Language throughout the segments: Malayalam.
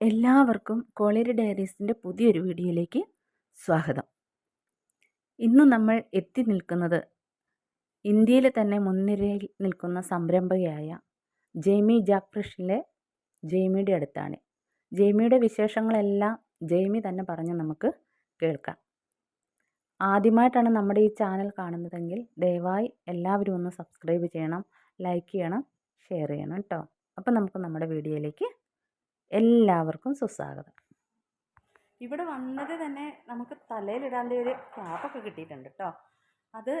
എല്ലാവർക്കും കോളേരി ഡയറീസിന്റെ പുതിയൊരു വീഡിയോയിലേക്ക് സ്വാഗതം. ഇന്ന് നമ്മൾ എത്തി നിൽക്കുന്നത് ഇന്ത്യയിൽ തന്നെ മുൻനിരയിൽ നിൽക്കുന്ന സംരംഭകയായ ജെയ്മി ജാക്രിഷിലെ ജെയ്മിയുടെ അടുത്താണ്. ജെയ്മിയുടെ വിശേഷങ്ങളെല്ലാം ജെയ്മി തന്നെ പറഞ്ഞ് നമുക്ക് കേൾക്കാം. ആദ്യമായിട്ടാണ് നമ്മുടെ ഈ ചാനൽ കാണുന്നതെങ്കിൽ ദയവായി എല്ലാവരും ഒന്ന് സബ്സ്ക്രൈബ് ചെയ്യണം ലൈക്ക് ചെയ്യണം ഷെയർ ചെയ്യണം കേട്ടോ അപ്പോൾ നമുക്ക് നമ്മുടെ വീഡിയോയിലേക്ക് എല്ലാവർക്കും സുസ്വാഗതം. ഇവിടെ വന്നത് തന്നെ നമുക്ക് തലയിലിടാൻ ഒരു ക്യാപ്പൊക്കെ കിട്ടിയിട്ടുണ്ട് കേട്ടോ അത്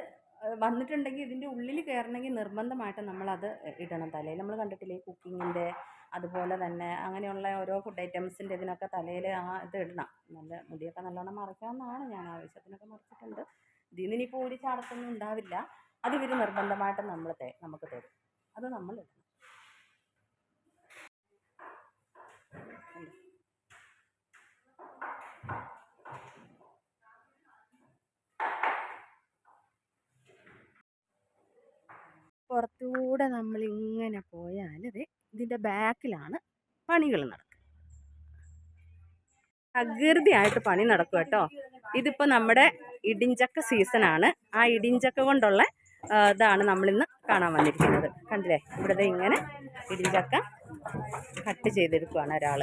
വന്നിട്ടുണ്ടെങ്കിൽ ഇതിന്റെ ഉള്ളിൽ കയറണമെങ്കിൽ നിർബന്ധമായിട്ട് നമ്മളത് ഇടണം. തലയിൽ നമ്മൾ കണ്ടിട്ടില്ലേ കുക്കിങ്ങിന്റെ അതുപോലെ തന്നെ അങ്ങനെയുള്ള ഓരോ ഫുഡ് ഐറ്റംസിന്റെ ഇതിനൊക്കെ തലയിൽ ആ ഇത് ഇടണം. നല്ല മുടിയൊക്കെ നല്ലോണം മറിക്കാമെന്നാണ് ഞാൻ ആവശ്യത്തിനൊക്കെ മറിച്ചിട്ടുണ്ട്. ഇതിൽ നിന്ന് ഇനിയിപ്പോൾ ഒരു ചാടത്തൊന്നും ഉണ്ടാവില്ല. അത് ഇവർ നിർബന്ധമായിട്ട് നമ്മൾ തേ നമുക്ക് തരും. അത് നമ്മൾ ഇടണം. പുറത്തൂടെ നമ്മളിങ്ങനെ പോയാൽ ദേ ഇതിന്റെ ബാക്കിലാണ് പണികൾ നടക്കുക. അകൃതിയായിട്ട് പണി നടക്കും കേട്ടോ. ഇതിപ്പോൾ നമ്മുടെ ഇടിഞ്ചക്ക സീസണാണ് ആ ഇടിഞ്ചക്ക കൊണ്ടുള്ള ഇതാണ് നമ്മളിന്ന് കാണാൻ വന്നിരിക്കുന്നത്. കണ്ടില്ലേ? ഇവിടെ ദേ ഇങ്ങനെ ഇടിഞ്ചക്ക കട്ട് ചെയ്തെടുക്കുവാണ് ഒരാൾ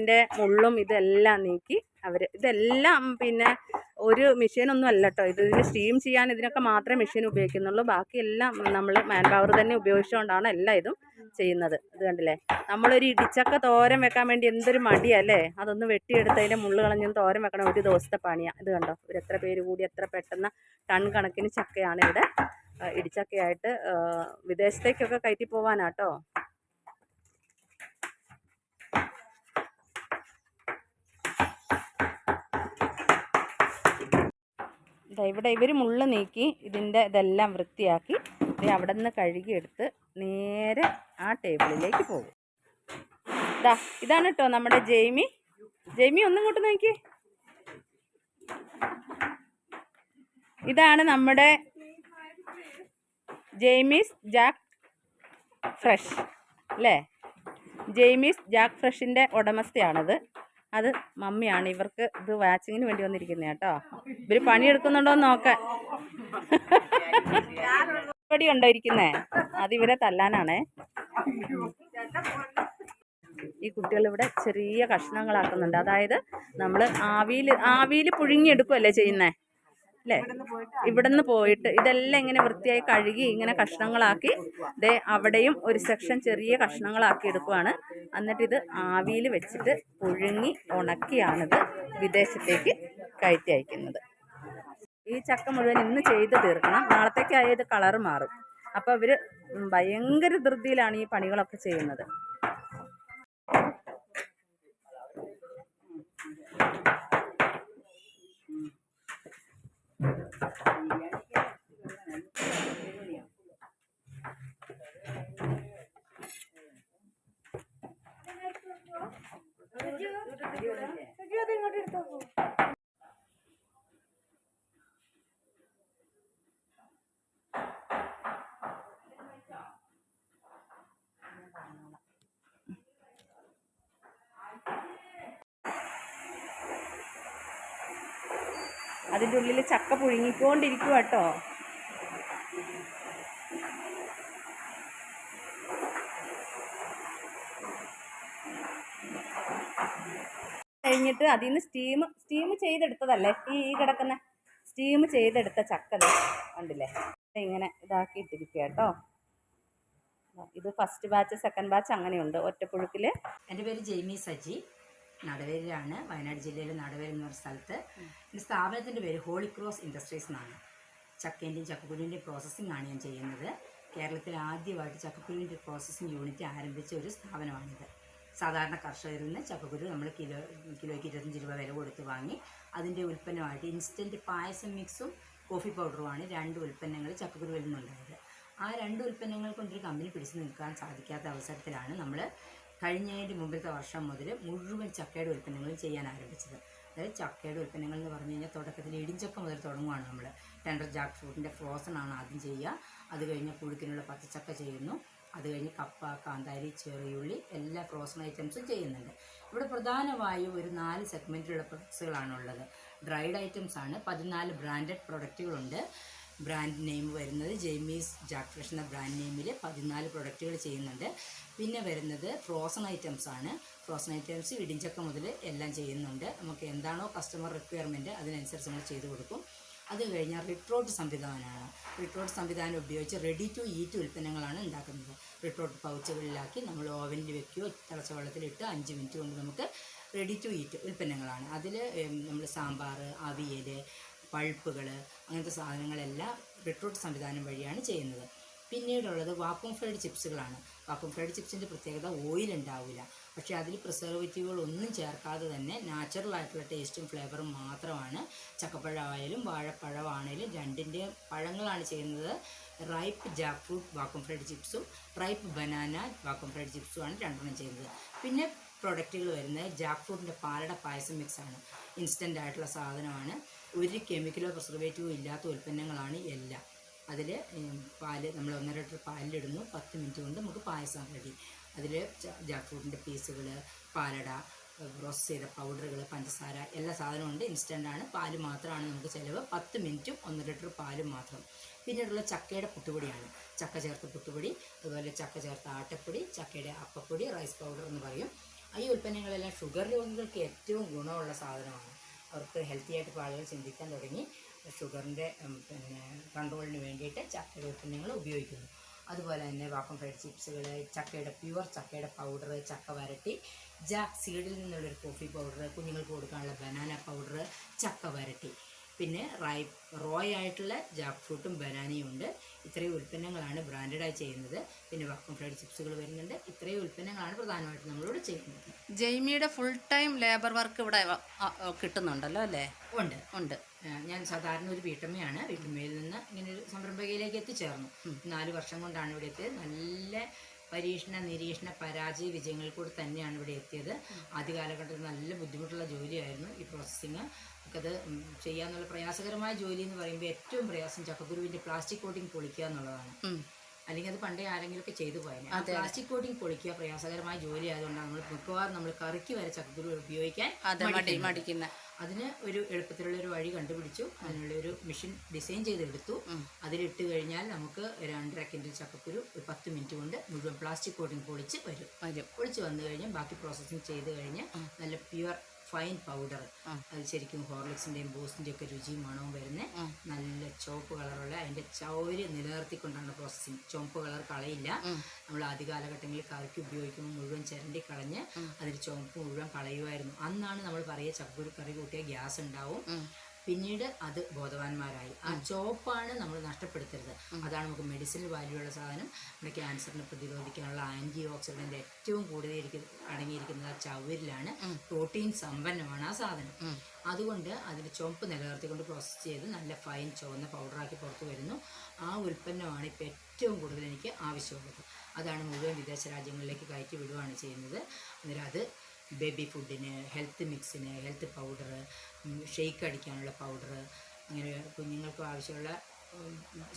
ഇതിന്റെ മുള്ളും ഇതെല്ലാം നീക്കി അവർ ഇതെല്ലാം പിന്നെ ഒരു മെഷീനൊന്നും അല്ല കേട്ടോ ഇത് സ്റ്റീം ചെയ്യാൻ ഇതിനൊക്കെ മാത്രമേ മെഷീൻ ഉപയോഗിക്കുന്നുള്ളൂ. ബാക്കിയെല്ലാം നമ്മൾ മാൻ പവർ തന്നെ ഉപയോഗിച്ചുകൊണ്ടാണ് എല്ലാം ഇതും ചെയ്യുന്നത്. ഇത് കണ്ടില്ലേ? നമ്മളൊരു ഇടിച്ചക്ക തോരൻ വെക്കാൻ വേണ്ടി എന്തൊരു മടിയല്ലേ അതൊന്ന് വെട്ടിയെടുത്ത് അതിന്റെ മുള്ളു കളഞ്ഞൊന്ന് തോരൻ വെക്കണം ഒരു ദിവസത്തെ പണിയാണ് ഇത് കണ്ടോ? ഒരു എത്ര പേര് കൂടി എത്ര പെട്ടെന്ന് ടൺ കണക്കിന് ചക്കയാണ് ഇവിടെ ഇടിച്ചക്കയായിട്ട് വിദേശത്തേക്കൊക്കെ കയറ്റി പോകാനാട്ടോ ഇവിടെ ഇവർ മുള്ള് നീക്കി ഇതിന്റെ ഇതെല്ലാം വൃത്തിയാക്കി അവിടെ നിന്ന് കഴുകിയെടുത്ത് നേരെ ആ ടേബിളിലേക്ക് പോകും. ഇതാ ഇതാണ് കേട്ടോ നമ്മുടെ ജെയ്മി. ജെയ്മി ഒന്നും ഇങ്ങോട്ട് നോക്കി ഇതാണ് നമ്മുടെ ജെയ്മീസ് ജാക്ക് ഫ്രഷ് അല്ലേ? ജെയ്മീസ് ജാക്ക് ഫ്രഷിന്റെ ഉടമസ്ഥയാണത്. അത് മമ്മിയാണ്. ഇവർക്ക് ഇത് വാച്ചിങ്ങിന് വേണ്ടി വന്നിരിക്കുന്നത് കേട്ടോ. ഇവർ പണിയെടുക്കുന്നുണ്ടോ എന്ന് നോക്കാൻ ഇവിടെ ഉണ്ടോ ഇരിക്കുന്നേ അത് ഇവരെ തല്ലാനാണേ. ഈ കുട്ടികൾ ഇവിടെ ചെറിയ കഷ്ണങ്ങളാക്കുന്നുണ്ട്. അതായത് നമ്മൾ ആവിയിൽ ആവിയിൽ പുഴുങ്ങിയെടുക്കുമല്ലേ ചെയ്യുന്നേ? അല്ലേ? ഇവിടുന്ന് പോയിട്ട് ഇതെല്ലാം ഇങ്ങനെ വൃത്തിയായി കഴുകി ഇങ്ങനെ കഷ്ണങ്ങളാക്കി ദേ അവിടെയും ഒരു സെക്ഷൻ ചെറിയ കഷ്ണങ്ങളാക്കി എടുക്കുവാണ്. എന്നിട്ട് ഇത് ആവിയിൽ വെച്ചിട്ട് പുഴുങ്ങി ഉണക്കിയാണിത് വിദേശത്തേക്ക് കയറ്റി അയക്കുന്നത്. ഈ ചക്ക മുഴുവൻ ഇന്ന് ചെയ്ത് തീർക്കണം. നാളത്തേക്കായത് കളറ് മാറും. അപ്പോൾ ഇവർ ഭയങ്കര ധൃതിയിലാണ് ഈ പണികളൊക്കെ ചെയ്യുന്നത്. അതിന്റെ ഉള്ളിൽ ചക്ക പുഴുങ്ങിക്കൊണ്ടിരിക്കുക കേട്ടോ കഴിഞ്ഞിട്ട് അതിൽ നിന്ന് സ്റ്റീം സ്റ്റീം ചെയ്തെടുത്തതല്ലേ? ഈ ഈ കിടക്കുന്ന സ്റ്റീം ചെയ്തെടുത്ത ചക്ക കണ്ടില്ലേ? ഇങ്ങനെ ഇതാക്കിയിട്ടിരിക്കുക കേട്ടോ ഇത് ഫസ്റ്റ് ബാച്ച് സെക്കൻഡ് ബാച്ച് അങ്ങനെയുണ്ട്. ഒറ്റപ്പുഴുക്കിൽ എന്റെ പേര് ജെയ്മി സജി. നടവേലിലാണ്. വയനാട് ജില്ലയിലെ നടവേൽ എന്നൊരു സ്ഥലത്ത്. എന്റെ സ്ഥാപനത്തിന്റെ പേര് ഹോളി ക്രോസ് ഇൻഡസ്ട്രീസ് എന്നാണ്. ചക്കേന്റെയും ചക്കക്കുരുവിന്റെയും പ്രോസസ്സിംഗ് ആണ് ഞാൻ ചെയ്യുന്നത്. കേരളത്തിൽ ആദ്യമായിട്ട് ചക്കക്കുരുവിന്റെ പ്രോസസ്സിംഗ് യൂണിറ്റ് ആരംഭിച്ച ഒരു സ്ഥാപനമാണിത്. സാധാരണ കർഷകരിൽ നിന്ന് ചക്കക്കുരു നമ്മൾ കിലോ കിലോയ്ക്ക് ഇരുപത്തഞ്ച് രൂപ വില കൊടുത്ത് വാങ്ങി അതിന്റെ ഉൽപ്പന്നമായിട്ട് ഇൻസ്റ്റന്റ് പായസം മിക്സും കോഫി പൗഡറുമാണ് രണ്ട് ഉൽപ്പന്നങ്ങൾ ചക്കക്കുരുവിൽ നിന്നുണ്ടായത്. ആ രണ്ട് ഉൽപ്പന്നങ്ങൾ കൊണ്ടൊരു കമ്പനി പിടിച്ചു നിൽക്കാൻ സാധിക്കാത്ത അവസരത്തിലാണ് നമ്മൾ കഴിഞ്ഞതിന്റെ മുമ്പിലത്തെ വർഷം മുതൽ മുഴുവൻ ചക്കയുടെ ഉൽപ്പന്നങ്ങൾ ചെയ്യാൻ ആരംഭിച്ചത്. അതായത് ചക്കയുടെ ഉൽപ്പന്നങ്ങൾ എന്ന് പറഞ്ഞു കഴിഞ്ഞാൽ തുടക്കത്തിൽ ഇടിഞ്ചക്ക മുതൽ തുടങ്ങുവാണ് നമ്മൾ. ടെൻഡർ ജാക്ക് ഫ്രൂട്ടിന്റെ ഫ്രോസൺ ആണ് ആദ്യം ചെയ്യുക. അത് കഴിഞ്ഞ് പുഴുക്കിനുള്ള പച്ചച്ചക്ക ചെയ്യുന്നു. അത് കഴിഞ്ഞ് കപ്പ കാന്താരി ചെറിയുള്ളി എല്ലാ ഫ്രോസൺ ഐറ്റംസും ചെയ്യുന്നുണ്ട്. ഇവിടെ പ്രധാനമായും ഒരു നാല് സെഗ്മെന്റിലുള്ള പ്രൊഡക്ട്സുകളാണുള്ളത്. ഡ്രൈഡ് ഐറ്റംസ് ആണ്. പതിനാല് ബ്രാൻഡഡ് പ്രൊഡക്റ്റുകളുണ്ട്. ബ്രാൻഡ് നെയിം വരുന്നത് ജെയ്മീസ് ജാക്ക് ഫ്രഷ് എന്ന ബ്രാൻഡ് നെയിമിൽ പതിനാല് പ്രൊഡക്റ്റുകൾ ചെയ്യുന്നുണ്ട്. പിന്നെ വരുന്നത് ഫ്രോസൺ ഐറ്റംസ് ആണ്. ഫ്രോസൺ ഐറ്റംസ് ഇടിഞ്ചക്ക മുതൽ എല്ലാം ചെയ്യുന്നുണ്ട്. നമുക്ക് എന്താണോ കസ്റ്റമർ റിക്വയർമെന്റ് അതിനനുസരിച്ച് നമ്മൾ ചെയ്തു കൊടുക്കും. അത് കഴിഞ്ഞാൽ റിട്രോട്ട് സംവിധാനമാണ്. റിട്രോട്ട് സംവിധാനം ഉപയോഗിച്ച് റെഡി ടു ഈറ്റ് ഉൽപ്പന്നങ്ങളാണ് ഉണ്ടാക്കുന്നത്. റിട്രോട്ട് പൗച്ചുകളിലാക്കി നമ്മൾ ഓവനിൽ വെക്കുകയോ തിളച്ച വെള്ളത്തിലിട്ട് അഞ്ച് മിനിറ്റ് കൊണ്ട് നമുക്ക് റെഡി ടു ഈറ്റ് ഉൽപ്പന്നങ്ങളാണ്. അതിൽ നമ്മൾ സാമ്പാർ അവിയൽ പൾപ്പുകൾ അങ്ങനത്തെ സാധനങ്ങളെല്ലാം റിട്രൂട്ട് സംവിധാനം വഴിയാണ് ചെയ്യുന്നത്. പിന്നീടുള്ളത് വാക്കും ഫ്രൈഡ് ചിപ്സുകളാണ് വാക്കും ഫ്രൈഡ് ചിപ്സിന്റെ പ്രത്യേകത ഓയിൽ ഉണ്ടാവില്ല പക്ഷേ അതിൽ പ്രിസർവേറ്റീവുകളൊന്നും ചേർക്കാതെ തന്നെ നാച്ചുറൽ ആയിട്ടുള്ള ടേസ്റ്റും ഫ്ലേവറും മാത്രമാണ് ചക്കപ്പഴമായാലും വാഴപ്പഴമാണേലും രണ്ടിന്റെ പഴങ്ങളാണ് ചെയ്യുന്നത്. Ripe Jack fruit vacuum fried ചിപ്സും റൈപ്പ് ബനാന വാക്കും ഫ്രൈഡ് ചിപ്സുമാണ് രണ്ടെണ്ണം ചെയ്യുന്നത്. പിന്നെ പ്രൊഡക്റ്റുകൾ വരുന്നത് ജാക്ക് ഫ്രൂട്ടിന്റെ പാലട പായസം മിക്സാണ് ഇൻസ്റ്റന്റ് ആയിട്ടുള്ള സാധനമാണ്. ഒരു കെമിക്കലോ പ്രിസർവേറ്റീവോ ഇല്ലാത്ത ഉൽപ്പന്നങ്ങളാണ് എല്ലാം. അതിൽ പാൽ നമ്മൾ ഒന്നര ലിറ്റർ പാലിലിടുന്നു. പത്ത് മിനിറ്റ് കൊണ്ട് നമുക്ക് പായസം റെഡി അതിൽ ജാക്ക് ഫ്രൂട്ടിന്റെ പീസുകൾ പാലട പ്രോസസ് ചെയ്ത പൗഡറുകൾ പഞ്ചസാര എല്ലാ സാധനവും ഉണ്ട്. ഇൻസ്റ്റന്റ് ആണ്. പാൽ മാത്രമാണ് നമുക്ക് ചിലവ്. പത്ത് മിനിറ്റും ഒന്നര ലിറ്റർ പാലും മാത്രം. പിന്നീടുള്ള ചക്കയുടെ പുട്ടുപൊടിയാണ്. ചക്ക ചേർത്ത പുട്ടുപൊടി അതുപോലെ ചക്ക ചേർത്ത ആട്ടപ്പൊടി ചക്കയുടെ അപ്പപ്പൊടി റൈസ് പൗഡർ എന്ന് പറയും. ഈ ഉൽപ്പന്നങ്ങളെല്ലാം ഷുഗർ രോഗികൾക്ക് ഏറ്റവും ഗുണമുള്ള സാധനമാണ്. അവർക്ക് ഹെൽത്തി ആയിട്ട് ഇപ്പോൾ ആളുകൾ ചിന്തിക്കാൻ തുടങ്ങി. ഷുഗറിന്റെ പിന്നെ കൺട്രോളിന് വേണ്ടിയിട്ട് ചക്കയുടെ ഉൽപ്പന്നങ്ങൾ ഉപയോഗിക്കുന്നു. അതുപോലെ തന്നെ വാക്കം ഫ്രൈഡ് ചിപ്സുകൾ ചക്കയുടെ പ്യുവർ ചക്കയുടെ പൗഡർ ചക്ക വരട്ടി ജാക്ക് സീഡിൽ നിന്നുള്ളൊരു കോഫി പൗഡർ കുഞ്ഞുങ്ങൾക്ക് കൊടുക്കാനുള്ള ബനാന പൗഡർ ചക്ക വരട്ടി. പിന്നെ റൈ റോയ് ആയിട്ടുള്ള ജാക്ക് ഫ്രൂട്ടും ബനാനയും ഉണ്ട്. ഇത്രയും ഉൽപ്പന്നങ്ങളാണ് ബ്രാൻഡഡായി ചെയ്യുന്നത്. പിന്നെ വക്കം ഫ്രൈഡ് ചിപ്സുകൾ വരുന്നുണ്ട്. ഇത്രയും ഉൽപ്പന്നങ്ങളാണ് പ്രധാനമായിട്ടും നമ്മളിവിടെ ചെയ്യുന്നത്. ജെയ്മിയുടെ ഫുൾ ടൈം ലേബർ വർക്ക് ഇവിടെ കിട്ടുന്നുണ്ടല്ലോ അല്ലേ? ഉണ്ട്. ഉണ്ട്. ഞാൻ സാധാരണ ഒരു വീട്ടമ്മയാണ്. വീട്ടമ്മയിൽ നിന്ന് ഇങ്ങനെ ഒരു സംരംഭകയിലേക്ക് എത്തിച്ചേർന്നു. നാല് വർഷം കൊണ്ടാണ് ഇവിടെ എത്തിയത്. നല്ല പരീക്ഷണ നിരീക്ഷണ പരാജയ വിജയങ്ങൾ കൂടി തന്നെയാണ് ഇവിടെ എത്തിയത്. ആദ്യ കാലഘട്ടത്തിൽ നല്ല ബുദ്ധിമുട്ടുള്ള ജോലിയായിരുന്നു ഈ പ്രോസസ്സിങ് അത് ചെയ്യാന്നുള്ള പ്രയാസകരമായ ജോലി എന്ന് പറയുമ്പോൾ ഏറ്റവും പ്രയാസം ചക്കക്കുരുവിന്റെ പ്ലാസ്റ്റിക് കോട്ടിങ് പൊളിക്കുക എന്നുള്ളതാണ്. അല്ലെങ്കിൽ അത് പണ്ടേ ആരെങ്കിലുമൊക്കെ ചെയ്തു പോയത് പ്ലാസ്റ്റിക് കോട്ടിങ് പൊളിക്കുക പ്രയാസകരമായ ജോലി ആയതുകൊണ്ടാണ് നമ്മൾ മിക്കവാറും നമ്മൾ കറിക്ക് വരെ ചക്കക്കുരു ഉപയോഗിക്കാൻ മടിക്കുന്നത്. അതിന് ഒരു എളുപ്പത്തിലുള്ള ഒരു വഴി കണ്ടുപിടിച്ചു. അതിനുള്ള ഒരു മെഷീൻ ഡിസൈൻ ചെയ്തെടുത്തു. അതിലിട്ട് കഴിഞ്ഞാൽ നമുക്ക് രണ്ടര കിൻഡിൽ ചക്കക്കുരു ഒരു പത്ത് മിനിറ്റ് കൊണ്ട് മുഴുവൻ പ്ലാസ്റ്റിക് കോട്ടിങ് പൊളിച്ച് വരും. വരും. പൊളിച്ച് വന്നു കഴിഞ്ഞാൽ ബാക്കി പ്രോസസ്സിങ് ചെയ്ത് കഴിഞ്ഞ് നല്ല പ്യുവർ ഫൈൻ പൗഡർ അത് ശരിക്കും ഹോർലിക്സിന്റെയും ബൂസ്റ്റിന്റെയും ഒക്കെ രുചിയും മണവും വരുന്നത് നല്ല ചുവപ്പ് കളറുള്ള അതിന്റെ ചൗര് നിലനിർത്തിക്കൊണ്ടാണ് പ്രോസസ്സിങ് ചുവപ്പ് കളർ കളയില്ല. നമ്മൾ ആദ്യ കാലഘട്ടങ്ങളിൽ കറിക്ക് ഉപയോഗിക്കുമ്പോൾ മുഴുവൻ ചിരണ്ടി കളഞ്ഞ് അതിൽ ചുവപ്പ് മുഴുവൻ കളയുമായിരുന്നു. അന്നാണ് നമ്മൾ പറയുക ചക്കൂരി കറി കൂട്ടിയ ഗ്യാസ് ഉണ്ടാവും. പിന്നീട് അത് ബോധവാന്മാരായി. ആ ചോപ്പാണ് നമ്മൾ നഷ്ടപ്പെടുത്തരുത്. അതാണ് നമുക്ക് മെഡിസിൻ വാല്യൂ ഉള്ള സാധനം. നമ്മുടെ ക്യാൻസറിനെ പ്രതിരോധിക്കാനുള്ള ആന്റി ഓക്സിഡന്റ് ഏറ്റവും കൂടുതൽ അടങ്ങിയിരിക്കുന്നത് ആ ചവരിലാണ് പ്രോട്ടീൻ സമ്പന്നമാണ് ആ സാധനം. അതുകൊണ്ട് അതിന്റെ ചുവപ്പ് നിലനിർത്തിക്കൊണ്ട് പ്രോസസ്സ് ചെയ്ത് നല്ല ഫൈൻ ചുവന്ന പൗഡറാക്കി പുറത്തു വരുന്നു. ആ ഉൽപ്പന്നമാണ് ഇപ്പോൾ ഏറ്റവും കൂടുതൽ എനിക്ക് ആവശ്യമുള്ളത്. അതാണ് മുഴുവൻ വിദേശ രാജ്യങ്ങളിലേക്ക് കയറ്റി വിടുകയാണ് ചെയ്യുന്നത്. അന്നേരം അത് ബേബി ഫുഡിന് ഹെൽത്ത് മിക്സിന് ഹെൽത്ത് പൗഡർ ഷെയ്ക്ക് അടിക്കാനുള്ള പൗഡർ അങ്ങനെ കുഞ്ഞുങ്ങൾക്ക് ആവശ്യമുള്ള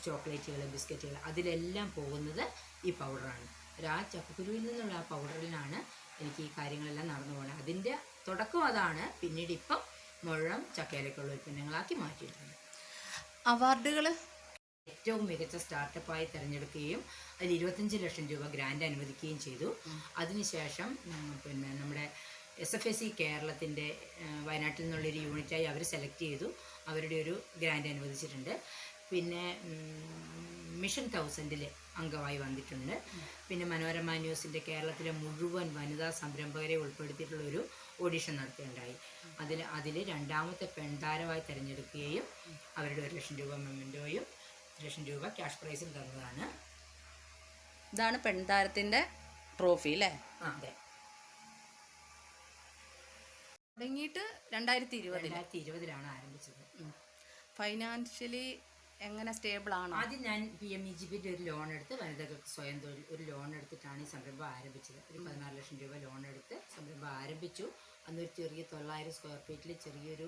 ചോക്ലേറ്റുകൾ ബിസ്ക്കറ്റുകൾ അതിലെല്ലാം പോകുന്നത് ഈ പൗഡറാണ് ഒരു ആ ചക്കക്കുരുവിൽ നിന്നുള്ള ആ പൗഡറിലാണ് എനിക്ക് ഈ കാര്യങ്ങളെല്ലാം നടന്നു പോകുന്നത് അതിന്റെ തുടക്കം അതാണ്. പിന്നീട് ഇപ്പം മുഴുവൻ ചക്കയിലേക്കുള്ള ഉൽപ്പന്നങ്ങളാക്കി മാറ്റിയിട്ടുണ്ട്. അവാർഡുകൾ ഏറ്റവും മികച്ച സ്റ്റാർട്ടപ്പായി തിരഞ്ഞെടുക്കുകയും അതിൽ ഇരുപത്തഞ്ച് ലക്ഷം രൂപ ഗ്രാൻഡ് അനുവദിക്കുകയും ചെയ്തു. അതിനുശേഷം പിന്നെ നമ്മുടെ എസ് എഫ് എസ് സി കേരളത്തിന്റെ വയനാട്ടിൽ നിന്നുള്ളൊരു യൂണിറ്റായി അവർ സെലക്ട് ചെയ്തു. അവരുടെ ഒരു ഗ്രാൻഡ് അനുവദിച്ചിട്ടുണ്ട്. പിന്നെ മിഷൻ തൗസൻഡിൽ അംഗമായി വന്നിട്ടുണ്ട്. പിന്നെ മനോരമ ന്യൂസിന്റെ കേരളത്തിലെ മുഴുവൻ വനിതാ സംരംഭകരെ ഉൾപ്പെടുത്തിയിട്ടുള്ള ഒരു ഓഡിഷൻ നടത്തുകയുണ്ടായി അതിൽ അതിൽ രണ്ടാമത്തെ പെൺതാരമായി തിരഞ്ഞെടുക്കുകയും അവരുടെ ഒരു ലക്ഷം രൂപ മെമ്മന്റോയും ഒരു ലക്ഷം രൂപ ക്യാഷ് പ്രൈസിൽ തന്നതാണ്. ഇതാണ് പെൺതാരത്തിന്റെ ട്രോഫി അല്ലേ? ആ അതെ. തുടങ്ങിയിട്ട് രണ്ടായിരത്തി ഇരുപതിൽ രണ്ടായിരത്തി ഇരുപതിലാണ് ആരംഭിച്ചത്. ഫൈനാൻഷ്യലി എങ്ങനെ സ്റ്റേബിൾ ആണോ? ആദ്യം ഞാൻ പി എം ഇ ജി പിന്റെ ഒരു ലോൺ എടുത്ത് വനിതകൾക്ക് സ്വയം തൊഴിൽ ഒരു ലോൺ എടുത്തിട്ടാണ് ഈ സംരംഭം ആരംഭിച്ചത്. ഒരു പതിനാറ് ലക്ഷം രൂപ ലോൺ എടുത്ത് സംരംഭം ആരംഭിച്ചു. അന്നൊരു ചെറിയ തൊള്ളായിരം സ്ക്വയർ ഫീറ്റിൽ ചെറിയൊരു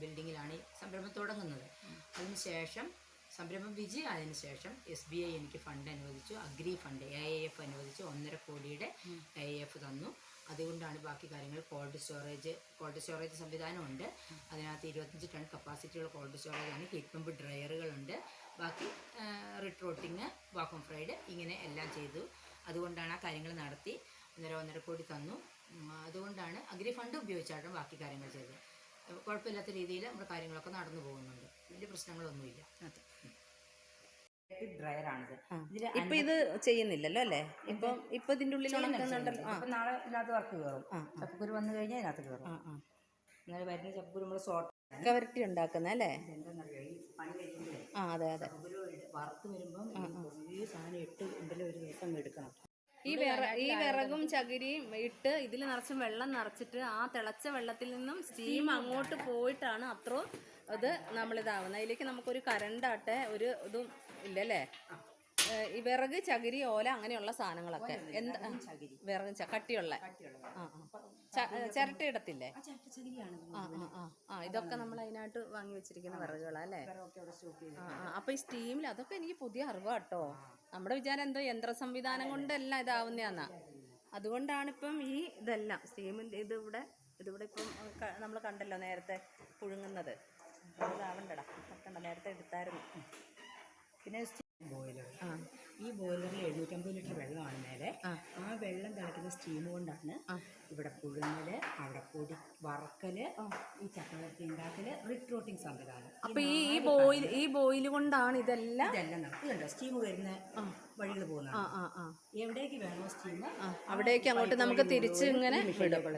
ബിൽഡിങ്ങിലാണ് ഈ സംരംഭം തുടങ്ങുന്നത്. അതിനുശേഷം സംരംഭം വിജയമായതിനു ശേഷം എസ് ബി ഐ എനിക്ക് ഫണ്ട് അനുവദിച്ചു. Agri fund A I F അനുവദിച്ചു. ഒന്നര കോടിയുടെ എ ഐ എഫ് തന്നു. അതുകൊണ്ടാണ് ബാക്കി കാര്യങ്ങൾ കോൾഡ് സ്റ്റോറേജ് കോൾഡ് സ്റ്റോറേജ് സംവിധാനമുണ്ട്. അതിനകത്ത് ഇരുപത്തഞ്ച് ടൺ കപ്പാസിറ്റിയുള്ള കോൾഡ് സ്റ്റോറേജാണ്. ഹീറ്റ് പമ്പ് ഡ്രയറുകളുണ്ട്. ബാക്കി റിട്രോട്ടിങ് വാക്കും ഫ്രൈഡ് ഇങ്ങനെ എല്ലാം ചെയ്തു. അതുകൊണ്ടാണ് ആ കാര്യങ്ങൾ നടത്തി. ഒന്നര ഒന്നര കോടി തന്നു. അതുകൊണ്ടാണ് അഗ്രി ഫണ്ട് ഉപയോഗിച്ചാണ് ബാക്കി കാര്യങ്ങൾ ചെയ്തത്. കുഴപ്പമില്ലാത്ത രീതിയിൽ നമ്മുടെ കാര്യങ്ങളൊക്കെ നടന്നു പോകുന്നുണ്ട്. വലിയ പ്രശ്നങ്ങളൊന്നുമില്ല. ഡ്രയറാണിത് ആണിത് ഇപ്പൊ ഇത് ചെയ്യുന്നില്ലല്ലോ അല്ലേ? ഇപ്പം ഇപ്പൊ ഇതിന്റെ ഉള്ളിൽ ഉണക്കുന്നുണ്ടല്ലോ ആ. നാളെ ഇതിനകത്ത് വർക്ക് കയറും ചപ്പക്കുരു വന്നു കഴിഞ്ഞാൽ ഇതിനകത്ത് കയറും ആ വരുന്ന ചപ്പക്കുരു നമ്മൾ സോട്ട് കവരട്ടി ഉണ്ടാക്കുന്ന അല്ലേ? എന്താണെന്നറിയോ ഈ പണി കഴിയുമ്പോഴേ ആ അതെ അതെ. ചപ്പക്കുരു വറുത്ത് വരുമ്പം ഈ കുറേ സാധനം ഇട്ട് ഉണ്ടല്ലോ ഒരു ദിവസം എടുക്കണം. ഈ വിറ ഈ വിറകും ചകിരിയും ഇട്ട് ഇതിൽ നിറച്ചും വെള്ളം നിറച്ചിട്ട് ആ തിളച്ച വെള്ളത്തിൽ നിന്നും സ്റ്റീം അങ്ങോട്ട് പോയിട്ടാണ് അത്രയും ഇത് നമ്മളിതാവുന്നത്. അതിലേക്ക് നമുക്കൊരു കരണ്ടാട്ടെ ഒരു ഇതും ഇല്ലല്ലേ? ഈ വിറക് ചകിരി ഓല അങ്ങനെയുള്ള സാധനങ്ങളൊക്കെ. എന്താ? വിറക് കട്ടിയുള്ള. ആ ആ. ചിരട്ട ഇടത്തില്ലേ? ആ ആ ഇതൊക്കെ നമ്മൾ അതിനായിട്ട് വാങ്ങി വെച്ചിരിക്കുന്ന വിറകുകളാ അല്ലേ? ഒക്കെ അവിടെ സ്റ്റോക്ക് ചെയ്ത് ആ ആ. അപ്പൊ ഈ സ്റ്റീമിൽ അതൊക്കെ എനിക്ക് പുതിയ അറിവാട്ടോ നമ്മുടെ വിചാരം എന്തോ യന്ത്ര സംവിധാനം കൊണ്ടെല്ലാം ഇതാവുന്നതാന്നാ അതുകൊണ്ടാണ് ഇപ്പം ഈ ഇതെല്ലാം സ്റ്റീമിന്റെ ഇതിവിടെ ഇതിവിടെ ഇപ്പം നമ്മൾ കണ്ടല്ലോ നേരത്തെ പുഴുങ്ങുന്നത്. ഇതാവണ്ടടാ കണ്ട നേരത്തെ എടുത്തായിരുന്നു. പിന്നെ ബോയിലർ. ആ. ഈ ബോയിലറിൽ എഴുന്നൂറ്റമ്പത് ലിറ്റർ വെള്ളമാണ് മേലെ. ആ. ആ വെള്ളം തിളക്കുന്ന സ്റ്റീം കൊണ്ടാണ് ഇവിടെ പുഴുങ്ങൽ അവിടെ പൊടി വറക്കൽ ഈ ചക്രവർത്തി ഉണ്ടാക്കൽ റിട്രോട്ടിങ് സംവിധാനം. അപ്പൊ ഈ ഈ ബോയിൽ ഈ ബോയിൽ കൊണ്ടാണ് ഇതെല്ലാം ഇതെല്ലാം നടക്കുന്നുണ്ടോ സ്റ്റീം വരുന്ന വഴികൾ പോകുന്ന എവിടേക്ക് വേണോ സ്റ്റീം അവിടേക്ക് അങ്ങോട്ട് നമുക്ക് തിരിച്ച് ഇങ്ങനെ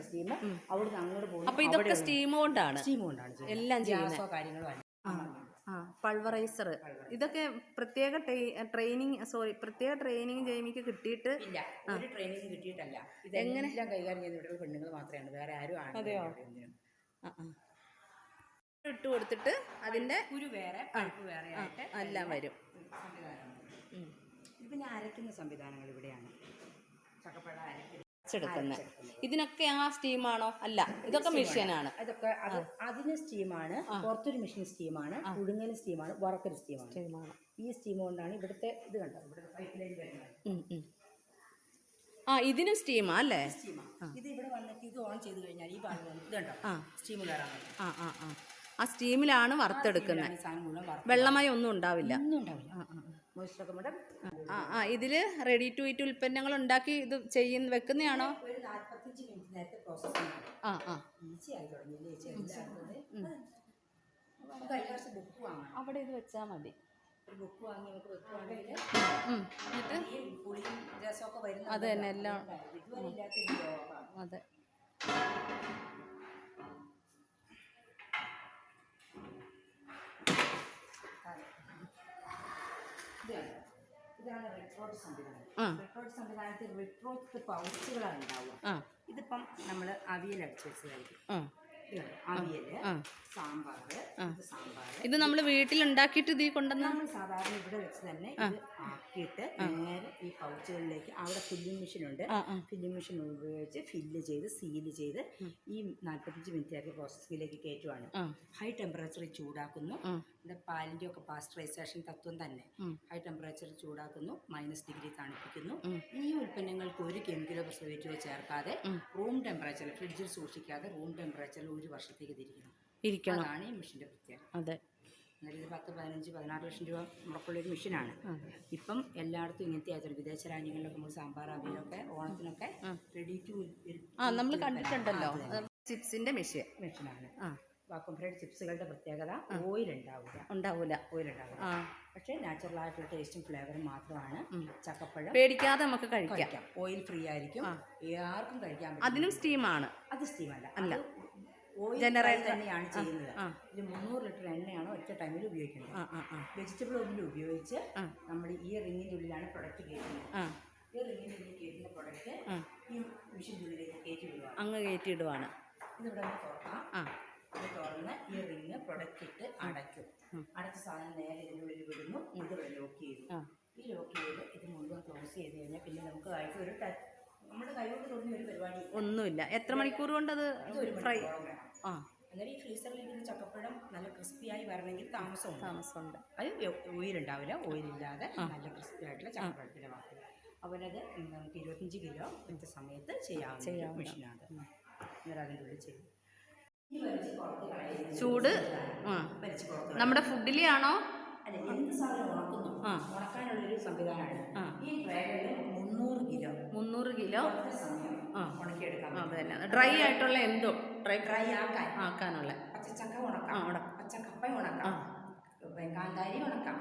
സ്റ്റീം അവിടുന്ന് അങ്ങോട്ട് പോകും അപ്പൊ ഇതൊക്കെ സ്റ്റീം കൊണ്ടാണ്. സ്റ്റീം കൊണ്ടാണ് എല്ലാം ചെയ്യുന്നത്. കാര്യങ്ങളും പൾവറൈസർ. ഇതൊക്കെ പ്രത്യേക ട്രെയിനിങ് സോറി പ്രത്യേക ട്രെയിനിങ് ജൈമിക്ക് കിട്ടിയിട്ട് ഇല്ല ഒരു ട്രെയിനിങ് കിട്ടിയിട്ടല്ല. ഇതെല്ലാം കൈകാര്യം ചെയ്യുന്ന ഇവിടെ പെണ്ണുങ്ങൾ മാത്രമാണ്. വേറെ ആരും ആ. ഇട്ട് കൊടുത്തിട്ട് അതിന്റെ കുരു വേറെ പഴുപ്പ് വേറെ ആയിട്ട് എല്ലാം വരും. ഇത് പിന്നെ അരയ്ക്കുന്ന സംവിധാനങ്ങൾ ഇവിടെയാണ്. ചക്കപ്പഴ അരയ്ക്കുന്ന അരച്ചെടുക്കുന്നത്. ഇതിനൊക്കെ ആ സ്റ്റീമാണോ? അല്ല ഇതൊക്കെ മെഷീനാണ്. അതൊക്കെ അത് അതിന് സ്റ്റീമാണ് പുറത്തൊരു മെഷീൻ സ്റ്റീമാണ് പുഴുങ്ങൽ സ്റ്റീമാണ് വറക്കൽ സ്റ്റീമാണ്. ഈ സ്റ്റീം കൊണ്ടാണ് ഇവിടുത്തെ ഇത് കണ്ടത് ഇവിടുത്തെ പൈപ്പ് ലൈൻ വരുന്നത്. ആ ഇതിനും സ്റ്റീമാ അല്ലേ? ഇത് ഇവിടെ വന്നിട്ട് ഇത് ഓൺ ചെയ്ത് കഴിഞ്ഞാൽ ഈ ഭാഗം വന്ന് ഇത് കണ്ടോ? സ്റ്റീം കയറാൻ ആ ആ ആ. ആ സ്റ്റീമിലാണ് വറുത്തെടുക്കുന്നത്. വെള്ളമായി ഒന്നും ഉണ്ടാവില്ല. ഒന്നും ഉണ്ടാവില്ല. മോയിസ്റ്ററൊക്കെ മേഡം ആ ആ ഇതിൽ റെഡി ടു ഈറ്റ് ഉൽപ്പന്നങ്ങൾ ഉണ്ടാക്കി ഇത് ചെയ്യുന്ന വെക്കുന്നതാണോ? ഒരു നാൽപ്പത്തഞ്ച് മിനിറ്റ് നേരത്തെ പ്രോസസ്സിംഗ് ആ ആ. ബുക്ക് വാങ്ങണം. അവിടെ ഇത് വെച്ചാൽ മതി. ബുക്ക് വാങ്ങി നമുക്ക് വെക്കുവാണെങ്കിൽ ഉം. എന്നിട്ട്? ഈ പുളിയും രസമൊക്കെ വരുന്ന അത് തന്നെ എല്ലാം. അതെ. ഇതാണ് റിട്രോട്ട് സംവിധാനം. റിട്രോട്ട് സംവിധാനത്തിൽ റിട്രോട്ട് പൗച്ചുകളാണ് ഉണ്ടാവുക. ഇതിപ്പം നമ്മൾ അവിയൽ അടിച്ചു വെച്ചതായിരിക്കും ഇത് സാമ്പാർ ഇത് ഇത് നമ്മൾ വീട്ടിൽ ഉണ്ടാക്കിയിട്ട് ഇതിൽ കൊണ്ടുവന്ന നമ്മൾ സാധാരണ ഇവിടെ വെച്ച് തന്നെ ഇത് ആക്കിയിട്ട് നേരെ ഈ പൗച്ചുകളിലേക്ക് അവിടെ ഫില്ലിംഗ് മെഷീൻ ഉണ്ട് ഫില്ലിംഗ് മെഷീൻ ഉപയോഗിച്ച് ഫില്ല് ചെയ്ത് സീൽ ചെയ്ത് ഈ നാൽപ്പത്തഞ്ച് മിനിറ്റ് ആക്കി പ്രോസസ്സിലേക്ക് കയറ്റുവാണ്. ഹൈ ടെമ്പറേച്ചറിൽ ചൂടാക്കുന്നു. ഇവിടെ പാലിന്റെ ഒക്കെ പാസ്റ്ററൈസേഷൻ തത്വം തന്നെ. ഹൈ ടെമ്പറേച്ചറിൽ ചൂടാക്കുന്നു മൈനസ് ഡിഗ്രി തണുപ്പിക്കുന്നു. ഈ ഉൽപ്പന്നങ്ങൾക്ക് ഒരു കെമിക്കലോ പ്രിസർവേറ്റീവോ ചേർക്കാതെ റൂം ടെമ്പറേച്ചറിൽ ഫ്രിഡ്ജിൽ സൂക്ഷിക്കാതെ റൂം ടെമ്പറേച്ചറിൽ ഒരു വർഷത്തേക്ക് തിരിക്കണം. ഇരിക്കണം. അതാണ് ഈ മെഷീന്റെ പ്രത്യേകത. അതെ. എന്നാലും ഇത് പത്ത് പതിനഞ്ച് പതിനാറ് ലക്ഷം രൂപ മുടക്കുള്ളൊരു മെഷീനാണ്. ഇപ്പം എല്ലായിടത്തും ഇങ്ങനത്തെ ആയിട്ടുണ്ട് വിദേശ രാജ്യങ്ങളിലൊക്കെ നമ്മൾ സാമ്പാർ അവിയലൊക്കെ ഓണത്തിനൊക്കെ റെഡി ടു ആ നമ്മൾ കണ്ടിട്ടുണ്ടല്ലോ. ചിപ്സിന്റെ മെഷീൻ. മെഷീനാണ്. വാക്വം ഫ്രൈഡ് ചിപ്സുകളുടെ പ്രത്യേകത ഓയിൽ ഉണ്ടാവില്ല ഉണ്ടാവില്ല ഓയിൽ ഉണ്ടാവില്ല പക്ഷേ നാച്ചുറൽ ആയിട്ടുള്ള ടേസ്റ്റും ഫ്ലേവറും മാത്രമാണ് ചക്കപ്പഴം പേടിക്കാതെ നമുക്ക് കഴിക്കാം. ഓയിൽ ഫ്രീ ആയിരിക്കും. ആർക്കും കഴിക്കാൻ അതിനും സ്റ്റീമാണ്. അത് സ്റ്റീമല്ല. അല്ല. Oil Generator. തന്നെയാണ് ചെയ്യുന്നത്. ഇത് മുന്നൂറ് ലിറ്റർ എണ്ണയാണ് ഒറ്റ ടൈമിൽ ഉപയോഗിക്കുന്നത് വെജിറ്റബിൾ ഓയിൽ ഉപയോഗിച്ച് നമ്മൾ ഈ റിങ്ങിന്റെ ഉള്ളിലാണ് പ്രൊഡക്റ്റ് കയറ്റുന്നത്. ഈ റിങ്ങിന്റെ ഉള്ളിൽ കയറ്റുന്ന പ്രൊഡക്റ്റ് ഈ മെഷീന്റെ ഉള്ളിലേക്ക് കയറ്റി വിടുക അങ്ങ് കയറ്റി വിടുവാണ് ഇതിവിടെ തുറക്കാം. ആ. ഇത് തുറന്ന് ഈ റിങ് പ്രൊഡക്റ്റ് ഇട്ട് അടയ്ക്കും. അടച്ച സാധനം നേരെ ഇതിനുള്ളിൽ വിടുന്നു. ഇതിവിടെ ലോക്ക് ചെയ്തു. ഈ ലോക്ക് ചെയ്ത് ഇത് മുഴുവൻ ക്ലോസ് ചെയ്ത് കഴിഞ്ഞാൽ പിന്നെ നമുക്ക് ആയിട്ട് ഒരു ടച്ച് നമ്മുടെ കൈകൊണ്ട് തുടങ്ങിയ ഒരു പരിപാടി. ഒന്നുമില്ല. എത്ര മണിക്കൂർ കൊണ്ട് അത് ഫ്രൈ ആ. അന്നേരം ഈ ഫ്രീസറിലിരിക്കുന്ന ചക്കപ്പഴം നല്ല ക്രിസ്പിയായി വരണമെങ്കിൽ താമസമുണ്ട്. താമസമുണ്ട്. അത് ഓയിലുണ്ടാവില്ല ഓയിലില്ലാതെ നല്ല ക്രിസ്പി ആയിട്ടുള്ള ചക്കപ്പഴത്തിന്റെ വാക്കുക അവരത് നമുക്ക് ഇരുപത്തഞ്ച് കിലോ ഇന്നത്തെ സമയത്ത് ചെയ്യാവുന്ന ചെയ്യാം മെഷീനാണ് അന്നേരം അതിന്റെ ഉള്ളിൽ ചെയ്യും. ചൂട്. നമ്മുടെ ഫുഡിലെയാണോ അല്ല എന്ത് സാധനം ഉണക്കുന്നു. ഉണക്കാനുള്ളൊരു സംവിധാനമാണ്. ഈ ട്രയലിൽ മുന്നൂറ് കിലോ. മുന്നൂറ് കിലോ? സമയം ആ. അത് തന്നെ. ഡ്രൈ ആയിട്ടുള്ള എന്തോ? ഡ്രൈ ഡ്രൈ ആക്കാൻ. ആക്കാനുള്ള. പച്ചച്ചക്ക ഉണക്കാം. പച്ചക്കപ്പ ഉണക്കാം. കാന്താരി ഉണക്കാം.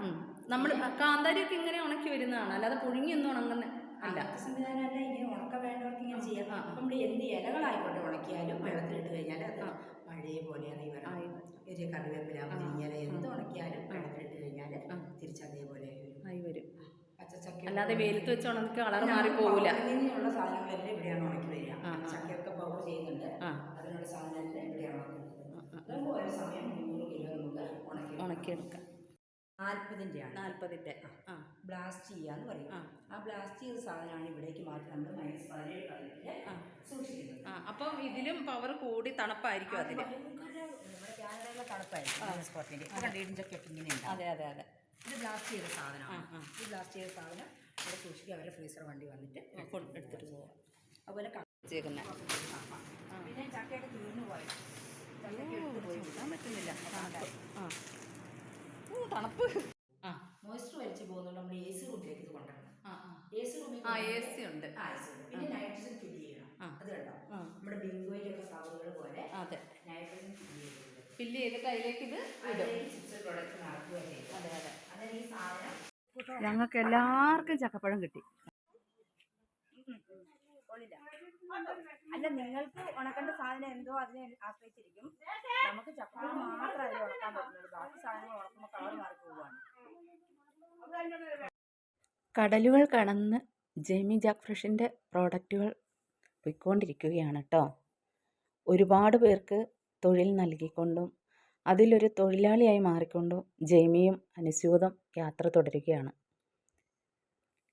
നമ്മൾ കാന്താരിയൊക്കെ ഇങ്ങനെ ഉണക്കി വരുന്നതാണ്. അല്ലാതെ പുഴുങ്ങിയൊന്നും ഉണങ്ങുന്ന അല്ല. സംവിധാനമല്ല ഇങ്ങനെ ഉണക്ക വേണ്ടവർക്ക് ഇങ്ങനെ ചെയ്യാം. നമ്മൾ എന്ത് ഇലകളായിക്കോട്ടെ ഉണക്കിയാലും വെള്ളത്തിലിട്ട് കഴിഞ്ഞാൽ അത് പഴയ പോലെയാണ് ഒരു കറിവേപ്പില മുരിങ്ങയില എന്ത് ഉണക്കിയാലും തിരിച്ച് അതേപോലെ ആയി വരും. പച്ചച്ചക്ക അല്ലാതെ വെയിലത്ത് വെച്ച് ഉണക്കി കളർ മാറി പോകില്ല അങ്ങനെയുള്ള സാധനങ്ങളെല്ലാം ഇവിടെയാണ് ഉണക്കി വരിക. ചക്കയൊക്കെ പൗഡർ ചെയ്യുന്നുണ്ട്. അതിനുള്ള സാധനങ്ങളെല്ലാം ഇവിടെയാണ് ഉണക്കുന്നത് ഓരോ സമയം മുന്നൂറ് കിലോ നമുക്ക് ഉണക്കി ഉണക്കിയെടുക്കാം നാൽപ്പതിന്റെയാണ് നാൽപ്പതിന്റെ ആ ബ്ലാസ്റ്റ് ചെയ്യാന്ന് പറയും. ആ. ബ്ലാസ്റ്റ് ചെയ്ത സാധനമാണ് ഇവിടേക്ക് മാറ്റി നമ്മൾ മൈനസ് പതിനേഴ് പതിനെട്ടിൽ സൂക്ഷിക്കുന്നത്. ആ അപ്പം ഇതിലും പവർ കൂടി തണുപ്പായിരിക്കും അതിന് നമ്മുടെ കാനഡയിലെ തണുപ്പായിരിക്കും. മൈനസ് ഇടിഞ്ചൊക്കെ അതെ അതെ അതെ. ഇത് ബ്ലാസ്റ്റ് ചെയ്ത സാധനമാണ്. ഈ ബ്ലാസ്റ്റ് ചെയ്ത സാധനം അവിടെ സൂക്ഷിക്കുക അവരുടെ ഫ്രീസർ വണ്ടി വന്നിട്ട് എടുത്തിട്ട് പോവാം. അതുപോലെ പിന്നെ ചക്കയൊക്കെ തീർന്നു പോയി. പറ്റുന്നില്ല. തണുപ്പ്. ആ. മോയ്സ്ചർ വലിച്ചു പോകുന്നുണ്ട്. നമ്മൾ എ സി റൂമിലേക്ക് ഇത് കൊണ്ടുവരണം. ആ ആ. എ സി റൂമിൽ ആ എ സി ഉണ്ട്. ആ, AC പിന്നെ നൈട്രജൻ ഫില്ല് ചെയ്യണം. അത് കണ്ടോ? നമ്മുടെ നമ്മുടെ ബിങ്കോയിലൊക്കെ സാധനങ്ങൾ പോലെ അതെ. നൈട്രജൻ ഫില്ല് ചെയ്തിട്ടുണ്ട്. ഫില്ല് ചെയ്തിട്ട് അതിലേക്ക് ഇത് ചിപ്സ് പ്രൊഡക്റ്റ് നടക്കുക ചെയ്യും. അതെ അതെ. ഞങ്ങൾക്ക് എല്ലാവർക്കും ചക്കപ്പഴം കിട്ടി. അല്ല നിങ്ങൾക്ക് ഉണക്കേണ്ട സാധനം എന്തോ അതിനെ ആശ്രയിച്ചിരിക്കും. നമുക്ക് ചക്കപ്പഴം മാത്രം അതിൽ ഉണക്കാൻ പറ്റുന്നുള്ളൂ. ബാക്കി സാധനങ്ങൾ ഉണക്കുമ്പോൾ കളർ മാറി പോവുകയാണ്. കടലുകൾ കടന്ന് ജെമി ജാക്ക് ഫ്രഷിന്റെ പ്രോഡക്റ്റുകൾ പോയിക്കൊണ്ടിരിക്കുകയാണ് കേട്ടോ. ഒരുപാട് പേർക്ക് തൊഴിൽ നൽകിക്കൊണ്ടും അതിലൊരു തൊഴിലാളിയായി മാറിക്കൊണ്ട് ജെയ്മിയും അനുസ്യൂതം യാത്ര തുടരുകയാണ്.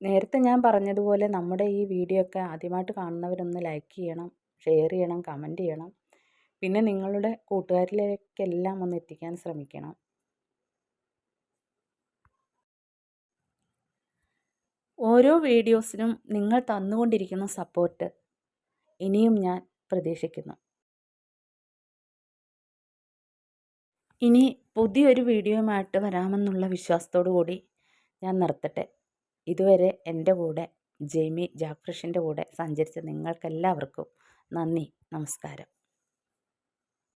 നേരത്തെ ഞാൻ പറഞ്ഞതുപോലെ നമ്മുടെ ഈ വീഡിയോ ഒക്കെ ആദ്യമായിട്ട് കാണുന്നവരൊന്ന് ലൈക്ക് ചെയ്യണം ഷെയർ ചെയ്യണം കമന്റ് ചെയ്യണം. പിന്നെ നിങ്ങളുടെ കൂട്ടുകാരിലേക്കെല്ലാം ഒന്ന് എത്തിക്കാൻ ശ്രമിക്കണം. ഓരോ വീഡിയോസിനും നിങ്ങൾ തന്നുകൊണ്ടിരിക്കുന്ന സപ്പോർട്ട് ഇനിയും ഞാൻ പ്രതീക്ഷിക്കുന്നു. ഇനി പുതിയൊരു വീഡിയോയുമായിട്ട് വരാമെന്നുള്ള വിശ്വാസത്തോടു കൂടി ഞാൻ നിർത്തട്ടെ. ഇതുവരെ എന്റെ കൂടെ ജെയ്മി ജാക്ഫ്രഷിന്റെ കൂടെ സഞ്ചരിച്ച നിങ്ങൾക്കെല്ലാവർക്കും നന്ദി നമസ്കാരം.